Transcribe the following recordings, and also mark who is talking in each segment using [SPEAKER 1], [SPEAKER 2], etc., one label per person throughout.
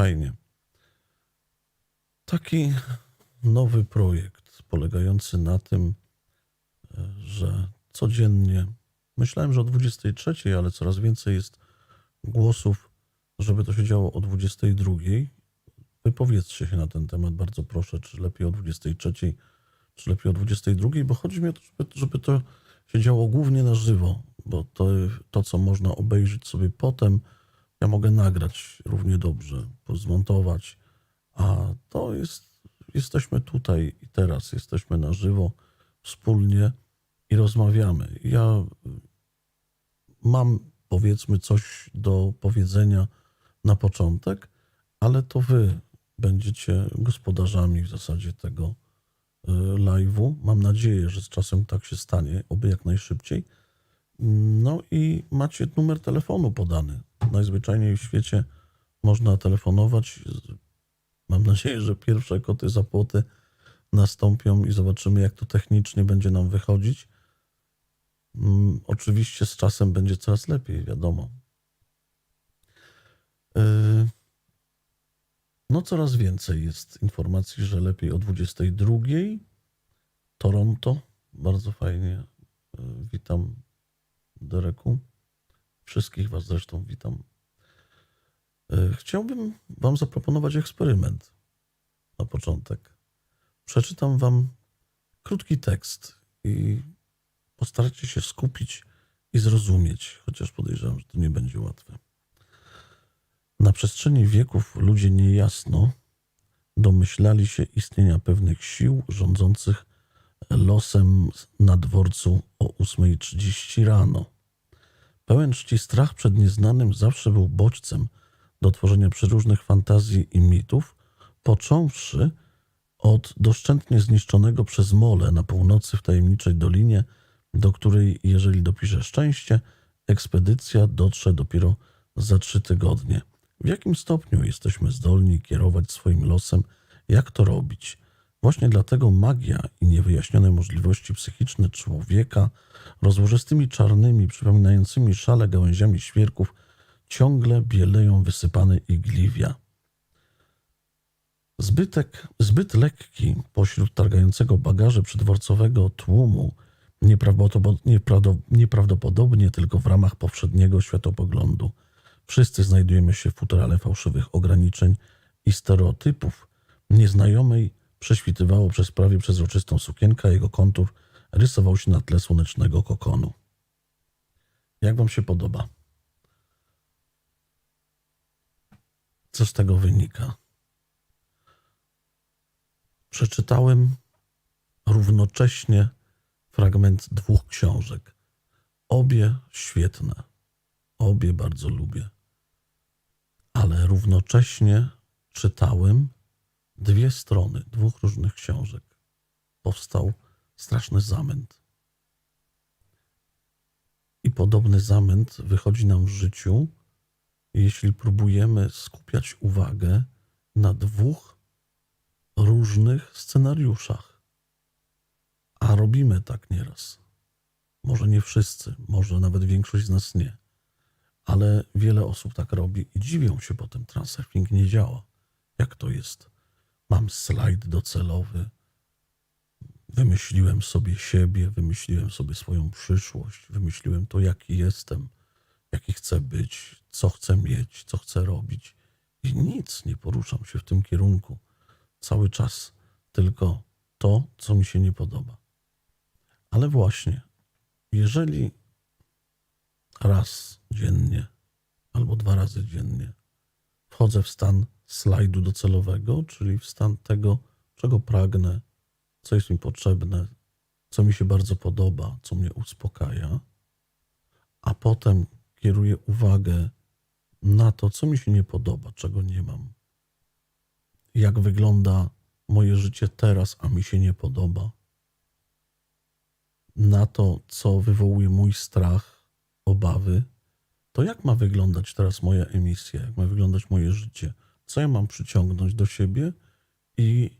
[SPEAKER 1] fajnie. Taki nowy projekt polegający na tym, e, że codziennie, myślałem, że o 23, ale coraz więcej jest głosów, żeby to się działo o 22. Wypowiedzcie się na ten temat, bardzo proszę, czy lepiej o 23, czy lepiej o 22, bo chodzi mi o to, żeby, żeby to się działo głównie na żywo, bo to, to, co można obejrzeć sobie potem, ja mogę nagrać równie dobrze, zmontować, a to jest, jesteśmy tutaj i teraz, jesteśmy na żywo, wspólnie i rozmawiamy. Ja mam powiedzmy coś do powiedzenia na początek, ale to wy będziecie gospodarzami w zasadzie tego y, live'u. Mam nadzieję, że z czasem tak się stanie, oby jak najszybciej. No i macie numer telefonu podany. Najzwyczajniej w świecie można telefonować. Mam nadzieję, że pierwsze koty za płoty nastąpią i zobaczymy, jak to technicznie będzie nam wychodzić. Mm, Oczywiście z czasem będzie coraz lepiej, wiadomo. Yy, No, coraz więcej jest informacji, że lepiej o 22. Toronto, bardzo fajnie. Yy, Witam, Dereku. Wszystkich Was zresztą witam. Yy, Chciałbym Wam zaproponować eksperyment na początek. Przeczytam Wam krótki tekst i postarajcie się skupić i zrozumieć, chociaż podejrzewam, że to nie będzie łatwe. Na przestrzeni wieków ludzie niejasno domyślali się istnienia pewnych sił rządzących losem na dworcu o 8.30 rano. Pełen czci strach przed nieznanym zawsze był bodźcem do tworzenia przeróżnych fantazji i mitów, począwszy od doszczętnie zniszczonego przez mole na północy w tajemniczej dolinie, do której, jeżeli dopisze szczęście, ekspedycja dotrze dopiero za trzy tygodnie. W jakim stopniu jesteśmy zdolni kierować swoim losem, jak to robić? Właśnie dlatego magia i niewyjaśnione możliwości psychiczne człowieka, rozłożystymi czarnymi, przypominającymi szale gałęziami świerków, ciągle bieleją wysypane igliwia. Zbytek, zbyt lekki pośród targającego bagaże przydworcowego tłumu, nieprawdopodobnie tylko w ramach powszedniego światopoglądu. Wszyscy znajdujemy się w futerale fałszywych ograniczeń i stereotypów. Nieznajomej prześwitywało przez prawie przezroczystą sukienkę, a jego kontur rysował się na tle słonecznego kokonu. Jak wam się podoba? Co z tego wynika? Przeczytałem równocześnie fragment dwóch książek. Obie świetne. Obie bardzo lubię. Ale równocześnie czytałem dwie strony dwóch różnych książek. Powstał straszny zamęt. I podobny zamęt wychodzi nam w życiu, jeśli próbujemy skupiać uwagę na dwóch różnych scenariuszach. A robimy tak nieraz. Może nie wszyscy, może nawet większość z nas nie, ale wiele osób tak robi i dziwią się potem, transurfing nie działa. Jak to jest? Mam slajd docelowy, wymyśliłem sobie siebie, wymyśliłem sobie swoją przyszłość, wymyśliłem to, jaki jestem, jaki chcę być, co chcę mieć, co chcę robić. I nic nie poruszam się w tym kierunku. Cały czas tylko to, co mi się nie podoba. Ale właśnie, jeżeli raz dziennie albo dwa razy dziennie wchodzę w stan slajdu docelowego, czyli w stan tego, czego pragnę, co jest mi potrzebne, co mi się bardzo podoba, co mnie uspokaja, a potem kieruję uwagę na to, co mi się nie podoba, czego nie mam. Jak wygląda moje życie teraz, a mi się nie podoba. Na to, co wywołuje mój strach, obawy, to jak ma wyglądać teraz moja emisja, jak ma wyglądać moje życie, co ja mam przyciągnąć do siebie i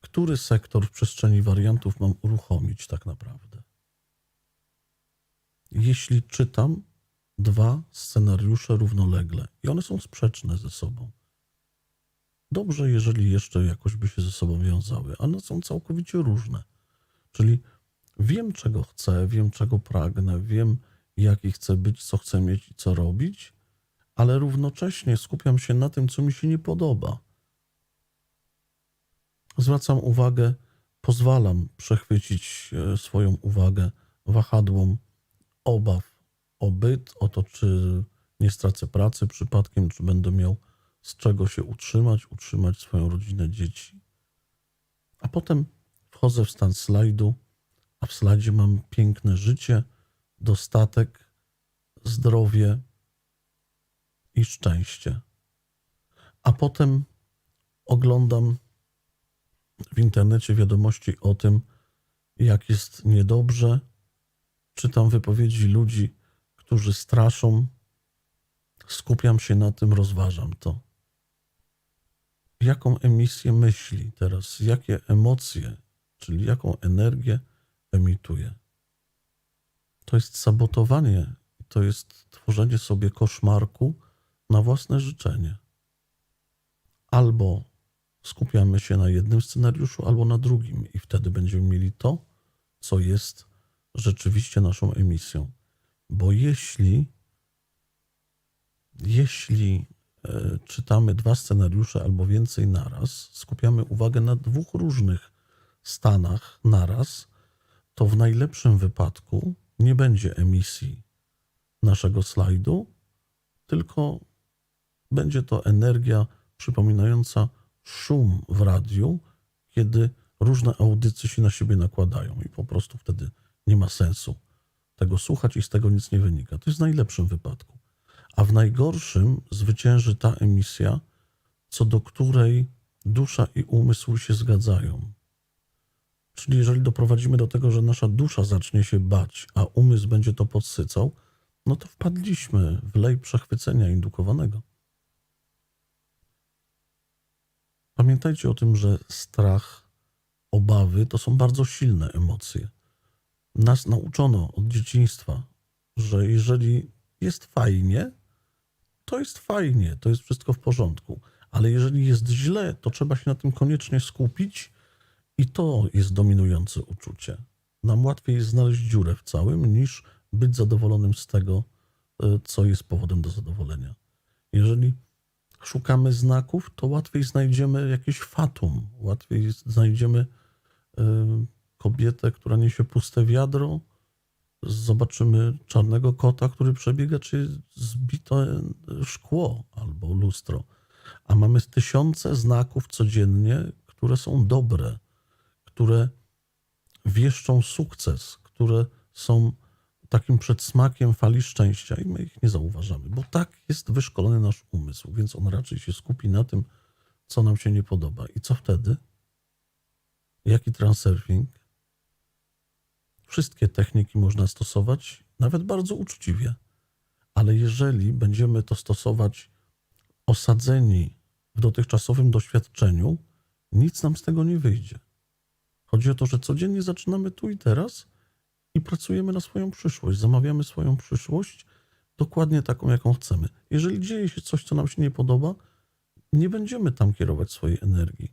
[SPEAKER 1] który sektor w przestrzeni wariantów mam uruchomić tak naprawdę. Jeśli czytam dwa scenariusze równolegle i one są sprzeczne ze sobą, Dobrze, jeżeli jeszcze jakoś by się ze sobą wiązały, ale są całkowicie różne. Czyli wiem, czego chcę, wiem, czego pragnę, wiem, jaki chcę być, co chcę mieć i co robić, ale równocześnie skupiam się na tym, co mi się nie podoba. Zwracam uwagę, pozwalam przechwycić e, swoją uwagę wahadłom obaw o byt, o to, czy nie stracę pracy przypadkiem, czy będę miał z czego się utrzymać, utrzymać swoją rodzinę, dzieci. A potem wchodzę w stan slajdu, a w slajdzie mam piękne życie, dostatek, zdrowie i szczęście. A potem oglądam w internecie wiadomości o tym, jak jest niedobrze. Czytam wypowiedzi ludzi, którzy straszą. Skupiam się na tym, rozważam to. Jaką emisję myśli teraz, jakie emocje, czyli jaką energię emituje. To jest sabotowanie, to jest tworzenie sobie koszmarku na własne życzenie. Albo skupiamy się na jednym scenariuszu, albo na drugim, i wtedy będziemy mieli to, co jest rzeczywiście naszą emisją. Bo jeśli, jeśli e, czytamy dwa scenariusze albo więcej naraz, skupiamy uwagę na dwóch różnych stanach naraz, to w najlepszym wypadku nie będzie emisji naszego slajdu, tylko będzie to energia przypominająca szum w radiu, kiedy różne audycje się na siebie nakładają i po prostu wtedy nie ma sensu tego słuchać i z tego nic nie wynika. To jest w najlepszym wypadku. A w najgorszym zwycięży ta emisja, co do której dusza i umysł się zgadzają. Czyli jeżeli doprowadzimy do tego, że nasza dusza zacznie się bać, a umysł będzie to podsycał, no to wpadliśmy w lej przechwycenia indukowanego. Pamiętajcie o tym, że strach, obawy to są bardzo silne emocje. Nas nauczono od dzieciństwa, że jeżeli jest fajnie, to jest fajnie, to jest wszystko w porządku. Ale jeżeli jest źle, to trzeba się na tym koniecznie skupić i to jest dominujące uczucie. Nam łatwiej jest znaleźć dziurę w całym, niż być zadowolonym z tego, e, co jest powodem do zadowolenia. Jeżeli szukamy znaków, to łatwiej znajdziemy jakieś fatum, łatwiej znajdziemy y, kobietę, która niesie puste wiadro, zobaczymy czarnego kota, który przebiega, czy zbite szkło albo lustro. A mamy tysiące znaków codziennie, które są dobre, które wieszczą sukces, które są takim przedsmakiem fali szczęścia i my ich nie zauważamy, bo tak jest wyszkolony nasz umysł, więc on raczej się skupi na tym, co nam się nie podoba. I co wtedy? Jaki transurfing? Wszystkie techniki można stosować, nawet bardzo uczciwie, ale jeżeli będziemy to stosować osadzeni w dotychczasowym doświadczeniu, nic nam z tego nie wyjdzie. Chodzi o to, że codziennie zaczynamy tu i teraz i pracujemy na swoją przyszłość, zamawiamy swoją przyszłość dokładnie taką, jaką chcemy. Jeżeli dzieje się coś, co nam się nie podoba, nie będziemy tam kierować swojej energii.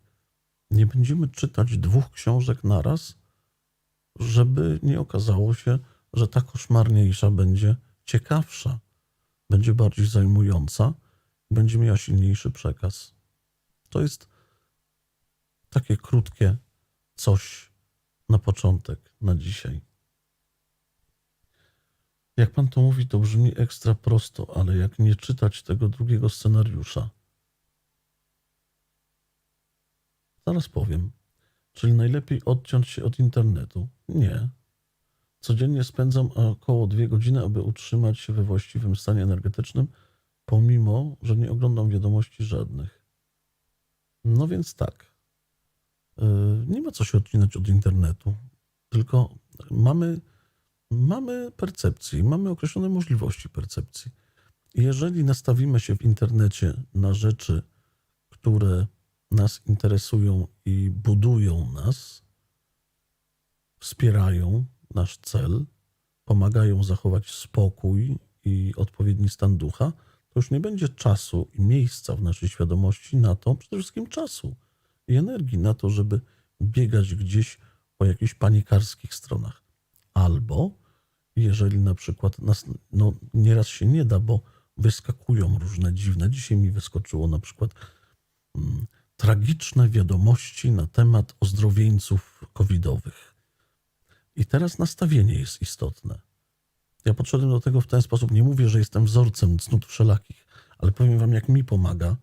[SPEAKER 1] Nie będziemy czytać dwóch książek naraz, żeby nie okazało się, że ta koszmarniejsza będzie ciekawsza, będzie bardziej zajmująca, będzie miała silniejszy przekaz. To jest takie krótkie coś na początek, na dzisiaj. Jak pan to mówi, to brzmi ekstra prosto, ale jak nie czytać tego drugiego scenariusza? Zaraz powiem. Czyli najlepiej odciąć się od internetu? Nie. Codziennie spędzam około dwie godziny, aby utrzymać się we właściwym stanie energetycznym, pomimo, że nie oglądam wiadomości żadnych. No więc tak. Yy, nie ma co się odcinać od internetu, tylko mamy mamy percepcję, mamy określone możliwości percepcji. Jeżeli nastawimy się w internecie na rzeczy, które nas interesują i budują nas, wspierają nasz cel, pomagają zachować spokój i odpowiedni stan ducha, to już nie będzie czasu i miejsca w naszej świadomości na to, przede wszystkim czasu i energii na to, żeby biegać gdzieś po jakichś panikarskich stronach. Albo jeżeli na przykład nas, no nieraz się nie da, bo wyskakują różne dziwne. Dzisiaj mi wyskoczyło na przykład mm, tragiczne wiadomości na temat ozdrowieńców covidowych. I teraz nastawienie jest istotne. Ja podszedłem do tego w ten sposób. Nie mówię, że jestem wzorcem cnót wszelakich, ale powiem wam, jak mi pomaga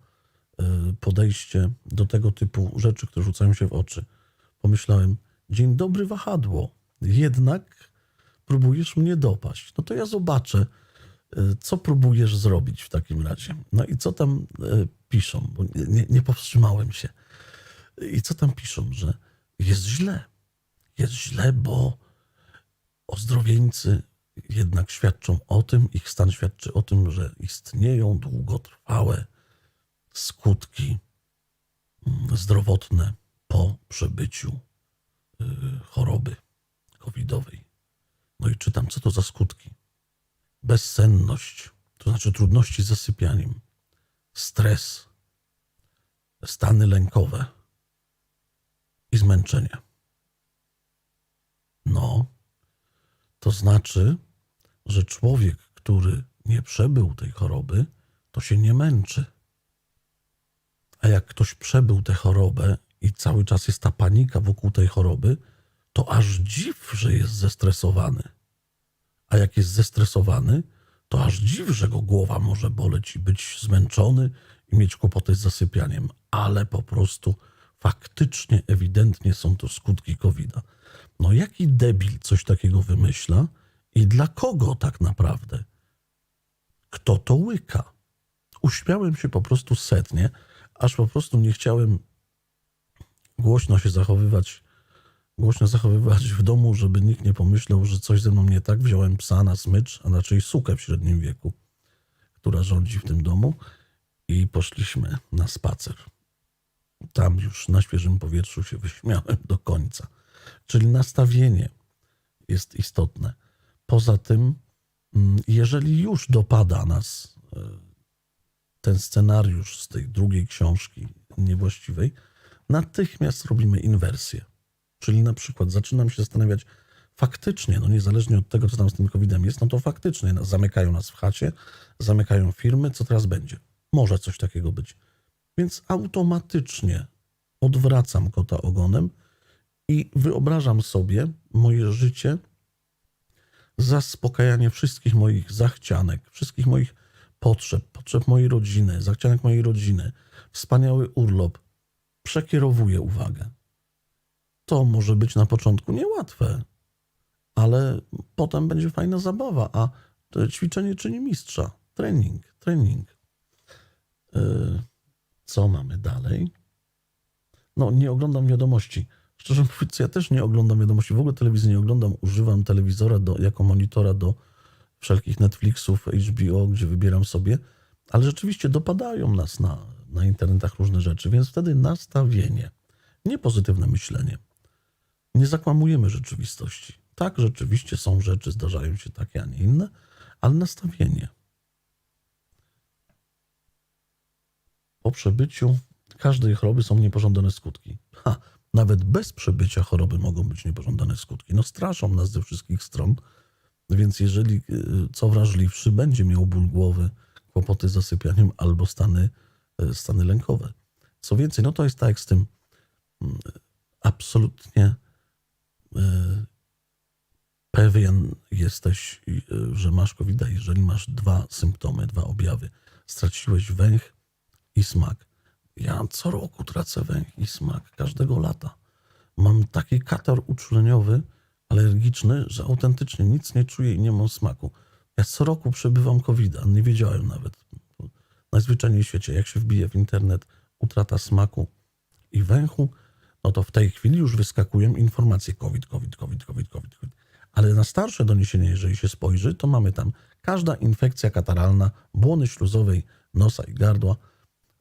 [SPEAKER 1] y, podejście do tego typu rzeczy, które rzucają się w oczy. Pomyślałem, dzień dobry wahadło, jednak próbujesz mnie dopaść. No to ja zobaczę, y, co próbujesz zrobić w takim razie. No i co tam y, piszą, bo nie, nie, nie powstrzymałem się. I co tam piszą, że jest źle. Jest źle, bo ozdrowieńcy jednak świadczą o tym, ich stan świadczy o tym, że istnieją długotrwałe skutki mm, zdrowotne po przebyciu y, choroby covidowej. No i czytam, co to za skutki. Bezsenność, to znaczy trudności z zasypianiem, stres, stany lękowe i zmęczenie. No, to znaczy, że człowiek, który nie przebył tej choroby, to się nie męczy. A jak ktoś przebył tę chorobę i cały czas jest ta panika wokół tej choroby, to aż dziw, że jest zestresowany. A jak jest zestresowany, to aż dziw, że go głowa może boleć i być zmęczony i mieć kłopoty z zasypianiem. Ale po prostu faktycznie, ewidentnie są to skutki COVID-a. No jaki debil coś takiego wymyśla i dla kogo tak naprawdę? Kto to łyka? Uśmiałem się po prostu setnie, aż po prostu nie chciałem głośno się zachowywać, głośno zachowywać w domu, żeby nikt nie pomyślał, że coś ze mną nie tak. Wziąłem psa na smycz, a raczej sukę w średnim wieku, która rządzi w tym domu i poszliśmy na spacer. Tam już na świeżym powietrzu się wyśmiałem do końca. Czyli nastawienie jest istotne. Poza tym, mm, jeżeli już dopada nas e, ten scenariusz z tej drugiej książki niewłaściwej, natychmiast robimy inwersję. Czyli na przykład zaczynam się zastanawiać, faktycznie, no niezależnie od tego, co tam z tym COVID-em jest, no to faktycznie no, zamykają nas w chacie, zamykają firmy, co teraz będzie? Może coś takiego być. Więc automatycznie odwracam kota ogonem i wyobrażam sobie moje życie, zaspokajanie wszystkich moich zachcianek, wszystkich moich potrzeb, potrzeb mojej rodziny, zachcianek mojej rodziny, wspaniały urlop. Przekierowuję uwagę. To może być na początku niełatwe, ale potem będzie fajna zabawa, a ćwiczenie czyni mistrza. Trening, trening. Yy, co mamy dalej? No, nie oglądam wiadomości. Szczerze mówiąc, ja też nie oglądam wiadomości. W ogóle telewizji nie oglądam. Używam telewizora do, jako monitora do wszelkich Netflixów, HBO, gdzie wybieram sobie. Ale rzeczywiście dopadają nas na, na internetach różne rzeczy, więc wtedy nastawienie, nie pozytywne myślenie. Nie zakłamujemy rzeczywistości. Tak, rzeczywiście są rzeczy, zdarzają się takie, a nie inne, ale nastawienie. Po przebyciu każdej choroby są niepożądane skutki. Ha, nawet bez przebycia choroby mogą być niepożądane skutki. No straszą nas ze wszystkich stron, więc jeżeli y, co wrażliwszy będzie miał ból głowy, kłopoty z zasypianiem albo stany, y, stany lękowe. Co więcej, no to jest tak jak z tym mm, absolutnie pewien jesteś, że masz covid jeżeli masz dwa symptomy, dwa objawy. Straciłeś węch i smak ja co roku tracę węch i smak, każdego lata. Mam taki katar uczuleniowy, alergiczny, że autentycznie nic nie czuję i nie mam smaku. Ja co roku przebywam covid nie wiedziałem nawet. Najzwyczajniej w świecie, jak się wbije w internet utrata smaku i węchu, no to w tej chwili już wyskakują informacje COVID, COVID, COVID, COVID, COVID. COVID. Ale na starsze doniesienie, jeżeli się spojrzy, to mamy tam każda infekcja kataralna błony śluzowej nosa i gardła,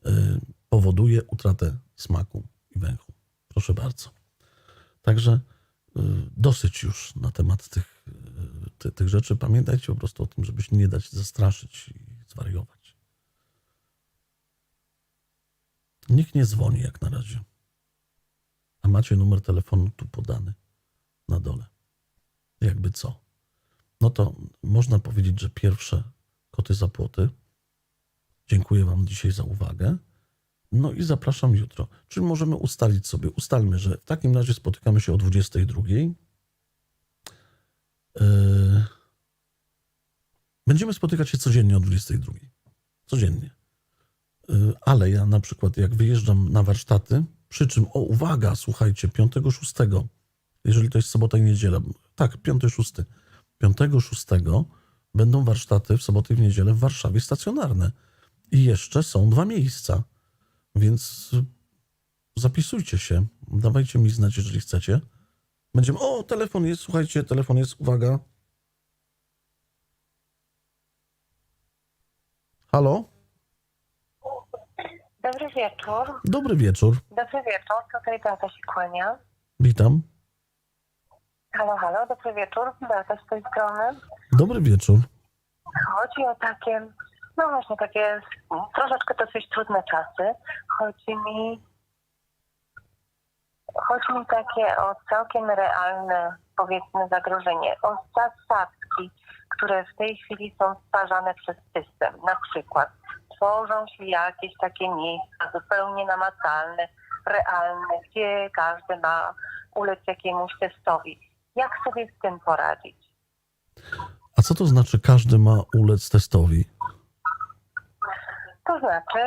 [SPEAKER 1] yy, powoduje utratę smaku i węchu. Proszę bardzo. Także y, dosyć już na temat tych, y, ty, tych rzeczy. Pamiętajcie po prostu o tym, żeby się nie dać zastraszyć i zwariować. Nikt nie dzwoni jak na razie. A macie numer telefonu tu podany na dole. Jakby co? No to można powiedzieć, że pierwsze koty za płoty. Dziękuję Wam dzisiaj za uwagę. No i zapraszam jutro. Czyli możemy ustalić sobie, ustalmy, że w takim razie spotykamy się o 22. Yy, Będziemy spotykać się codziennie o 22. Codziennie. Yy, Ale ja na przykład jak wyjeżdżam na warsztaty, przy czym, o uwaga, słuchajcie, 5-6, jeżeli to jest sobota i niedziela, tak, 5-6, 5-6 będą warsztaty w sobotę i w niedzielę w Warszawie stacjonarne. I jeszcze są dwa miejsca. Więc zapisujcie się. Dawajcie mi znać, jeżeli chcecie. Będziemy. O, telefon jest, słuchajcie, telefon jest, uwaga. Halo?
[SPEAKER 2] Dobry wieczór.
[SPEAKER 1] Dobry wieczór.
[SPEAKER 2] Dobry wieczór. Tutaj Beata się kłania.
[SPEAKER 1] Witam.
[SPEAKER 2] Halo, halo. Dobry wieczór. Beata z tej strony.
[SPEAKER 1] Dobry wieczór.
[SPEAKER 2] Chodzi o takie, no właśnie takie troszeczkę dosyć trudne czasy. Chodzi mi, chodzi mi takie o całkiem realne, powiedzmy, zagrożenie. O zasadzki, które w tej chwili są stwarzane przez system. Na przykład tworzą się jakieś takie miejsca zupełnie namacalne, realne, gdzie każdy ma ulec jakiemuś testowi. Jak sobie z tym poradzić?
[SPEAKER 1] A co to znaczy, każdy ma ulec testowi?
[SPEAKER 2] To znaczy,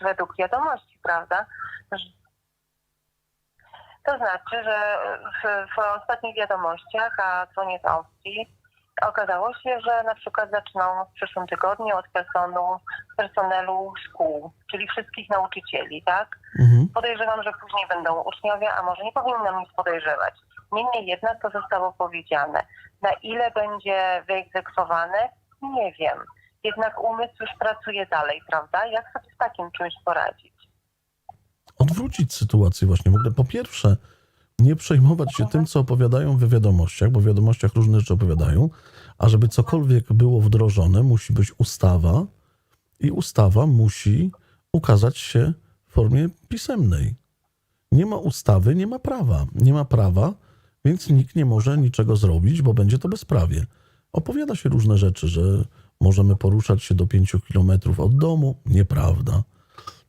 [SPEAKER 2] według wiadomości, prawda? To znaczy, że w, w ostatnich wiadomościach, a z Austrii, okazało się, że na przykład zaczną w przyszłym tygodniu od personu, personelu szkół, czyli wszystkich nauczycieli, tak?
[SPEAKER 1] Mhm.
[SPEAKER 2] Podejrzewam, że później będą uczniowie, a może nie powinnam nic podejrzewać. Niemniej jednak to zostało powiedziane. Na ile będzie wyegzekwowane, nie wiem. Jednak umysł już pracuje dalej, prawda? Jak sobie z takim czymś poradzić?
[SPEAKER 1] odwrócić sytuację właśnie. W ogóle po pierwsze, nie przejmować się tym, co opowiadają w wiadomościach, bo w wiadomościach różne rzeczy opowiadają, a żeby cokolwiek było wdrożone, musi być ustawa i ustawa musi ukazać się w formie pisemnej. Nie ma ustawy, nie ma prawa. Nie ma prawa, więc nikt nie może niczego zrobić, bo będzie to bezprawie. Opowiada się różne rzeczy, że możemy poruszać się do 5 kilometrów od domu. Nieprawda.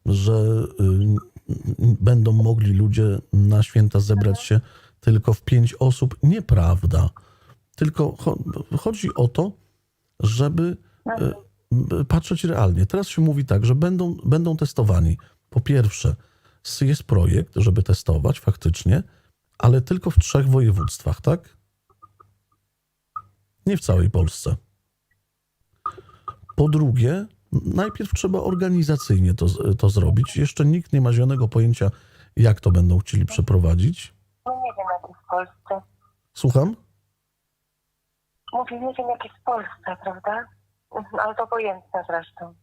[SPEAKER 1] Że y, będą mogli ludzie na święta zebrać się tylko w pięć osób. Nieprawda. Tylko cho- chodzi o to, żeby y, patrzeć realnie. Teraz się mówi tak, że będą, będą testowani. Po pierwsze, jest projekt, żeby testować faktycznie, ale tylko w trzech województwach, tak? Nie w całej Polsce. Po drugie, najpierw trzeba organizacyjnie to, to zrobić. Jeszcze nikt nie ma zielonego pojęcia, jak to będą chcieli przeprowadzić.
[SPEAKER 2] No nie wiem, jak jest w Polsce.
[SPEAKER 1] Słucham?
[SPEAKER 2] Mówię, nie wiem, jak jest w Polsce, prawda? Mhm, Ale to obojętne zresztą.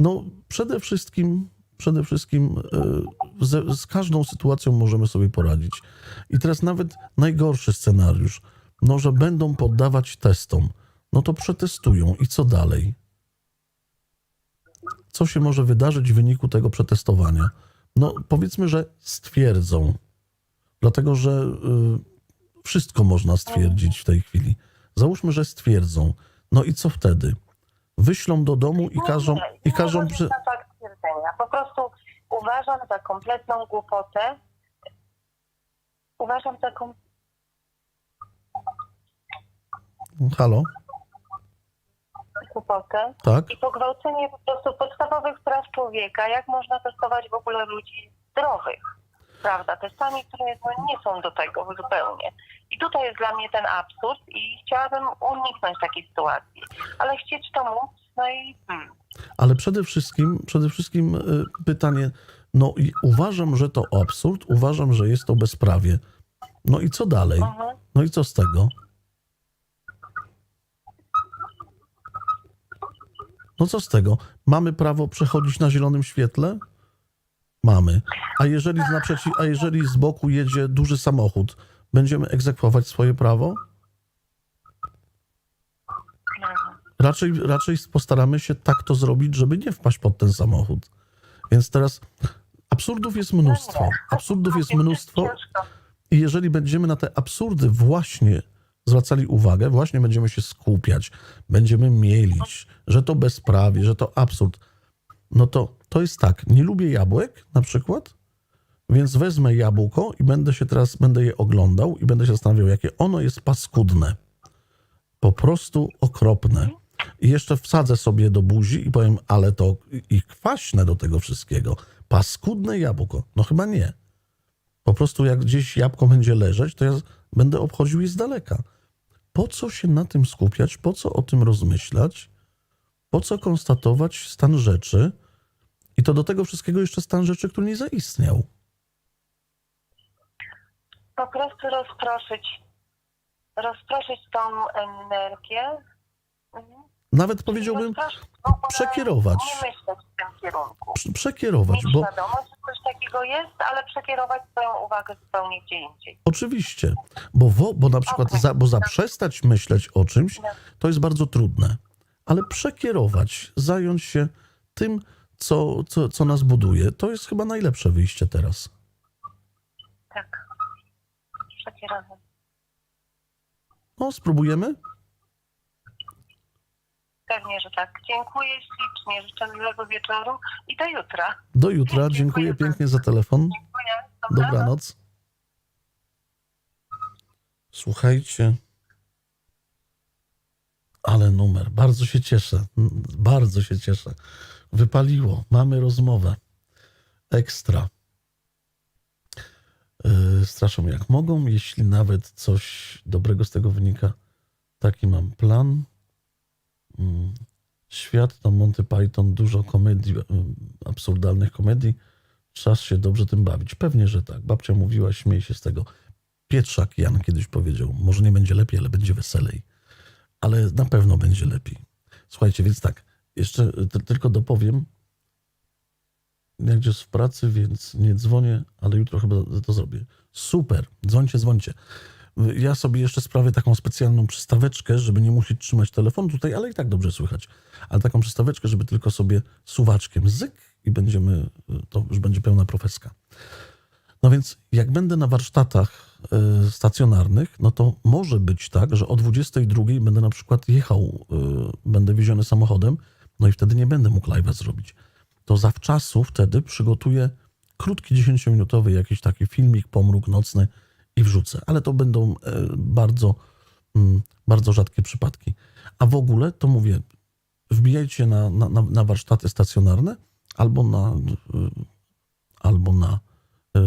[SPEAKER 1] No, przede wszystkim, przede wszystkim e, ze, z każdą sytuacją możemy sobie poradzić. I teraz nawet najgorszy scenariusz, no, że będą poddawać testom, no to przetestują i co dalej? Co się może wydarzyć w wyniku tego przetestowania? No, powiedzmy, że stwierdzą, dlatego że y, wszystko można stwierdzić w tej chwili. Załóżmy, że stwierdzą. No i co wtedy? Wyślą do domu i każą,
[SPEAKER 2] Nie,
[SPEAKER 1] i każą przy...
[SPEAKER 2] Po prostu uważam za kompletną głupotę. Uważam za kom...
[SPEAKER 1] Halo?
[SPEAKER 2] Głupotę
[SPEAKER 1] Tak?
[SPEAKER 2] i pogwałcenie po prostu podstawowych praw człowieka. Jak można testować w ogóle ludzi zdrowych? Prawda? Testami, które no, nie są do tego zupełnie. I tutaj jest dla mnie ten absurd i chciałabym uniknąć takiej sytuacji. Ale chcieć to móc, no i hmm.
[SPEAKER 1] Ale przede wszystkim, przede wszystkim y, pytanie, no i uważam, że to absurd, uważam, że jest to bezprawie. No i co dalej?
[SPEAKER 2] Mhm.
[SPEAKER 1] No i co z tego? No co z tego? Mamy prawo przechodzić na zielonym świetle? Mamy. A jeżeli, z naprzeciw, a jeżeli z boku jedzie duży samochód, będziemy egzekwować swoje prawo? Raczej, raczej postaramy się tak to zrobić, żeby nie wpaść pod ten samochód. Więc teraz absurdów jest mnóstwo. Absurdów jest mnóstwo. I jeżeli będziemy na te absurdy właśnie zwracali uwagę, właśnie będziemy się skupiać, będziemy mielić, że to bezprawie, że to absurd, no to to jest tak, nie lubię jabłek na przykład, więc wezmę jabłko i będę się teraz, będę je oglądał i będę się zastanawiał, jakie ono jest paskudne. Po prostu okropne. I jeszcze wsadzę sobie do buzi i powiem, ale to i kwaśne do tego wszystkiego. Paskudne jabłko. No chyba nie. Po prostu jak gdzieś jabłko będzie leżeć, to ja będę obchodził je z daleka. Po co się na tym skupiać? Po co o tym rozmyślać? Po co konstatować stan rzeczy? I to do tego wszystkiego jeszcze stan rzeczy, który nie zaistniał.
[SPEAKER 2] Po prostu rozproszyć, rozproszyć tą energię. Mhm.
[SPEAKER 1] Nawet powiedziałbym
[SPEAKER 2] w ogóle,
[SPEAKER 1] przekierować.
[SPEAKER 2] Nie myśleć w tym kierunku.
[SPEAKER 1] prze- przekierować, bo
[SPEAKER 2] świadomość, że coś takiego jest, ale przekierować swoją uwagę zupełnie gdzie indziej.
[SPEAKER 1] oczywiście, bo, wo, bo na przykład
[SPEAKER 2] Okej.
[SPEAKER 1] za, bo zaprzestać myśleć o czymś,
[SPEAKER 2] No.
[SPEAKER 1] to jest bardzo trudne, ale przekierować, zająć się tym, co, co, co nas buduje, to jest chyba najlepsze wyjście teraz.
[SPEAKER 2] Tak. Przekierować.
[SPEAKER 1] No, spróbujemy?
[SPEAKER 2] Pewnie, że tak. Dziękuję ślicznie, życzę miłego wieczoru i do jutra.
[SPEAKER 1] Do jutra.
[SPEAKER 2] Dziękuję
[SPEAKER 1] Dziękuję
[SPEAKER 2] bardzo.
[SPEAKER 1] pięknie za telefon.
[SPEAKER 2] Dziękuję. Dobranoc.
[SPEAKER 1] Dobranoc. Słuchajcie. Ale numer. Bardzo się cieszę. Bardzo się cieszę. Wypaliło. Mamy rozmowę. Ekstra. Yy, straszą jak mogą. Jeśli nawet coś dobrego z tego wynika, taki mam plan. Świat to Monty Python, dużo komedii, yy, absurdalnych komedii. Czas się dobrze tym bawić. Pewnie, że tak. Babcia mówiła, śmiej się z tego. Pietrzak Jan kiedyś powiedział, może nie będzie lepiej, ale będzie weselej. Ale na pewno będzie lepiej. Słuchajcie, więc tak, jeszcze t- tylko dopowiem. Jak jest w pracy, więc nie dzwonię, ale jutro chyba to zrobię. Super, dzwońcie, dzwońcie. Ja sobie jeszcze sprawię taką specjalną przystaweczkę, żeby nie musieć trzymać telefonu tutaj, ale i tak dobrze słychać. Ale taką przystaweczkę, żeby tylko sobie suwaczkiem zyk i będziemy, to już będzie pełna profeska. No więc jak będę na warsztatach y, stacjonarnych, no to może być tak, że o 22 będę na przykład jechał, y, będę wieziony samochodem, no i wtedy nie będę mógł live'a zrobić. To zawczasu wtedy przygotuję krótki 10-minutowy jakiś taki filmik, pomruk nocny i wrzucę. Ale to będą e, bardzo, mm, bardzo rzadkie przypadki. A w ogóle to mówię, wbijajcie na, na, na, warsztaty stacjonarne albo na, y, albo na, y,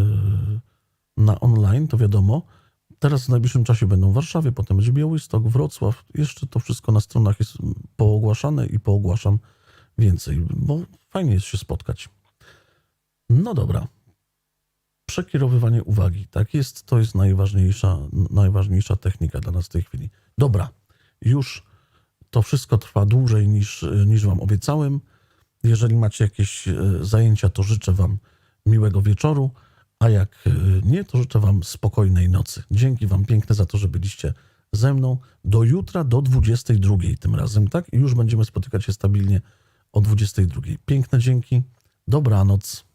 [SPEAKER 1] na online, to wiadomo. Teraz w najbliższym czasie będą w Warszawie, potem będzie Białystok, Wrocław. Jeszcze to wszystko na stronach jest poogłaszane i poogłaszam więcej, bo fajnie jest się spotkać. No dobra. Przekierowywanie uwagi. Tak jest, to jest najważniejsza, najważniejsza technika dla nas w tej chwili. Dobra, już to wszystko trwa dłużej niż, niż Wam obiecałem. Jeżeli macie jakieś e, zajęcia, to życzę Wam miłego wieczoru, a jak e, nie, to życzę Wam spokojnej nocy. Dzięki Wam piękne za to, że byliście ze mną. Do jutra, do 22 tym razem, tak? I już będziemy spotykać się stabilnie o 22. Piękne dzięki. Dobranoc.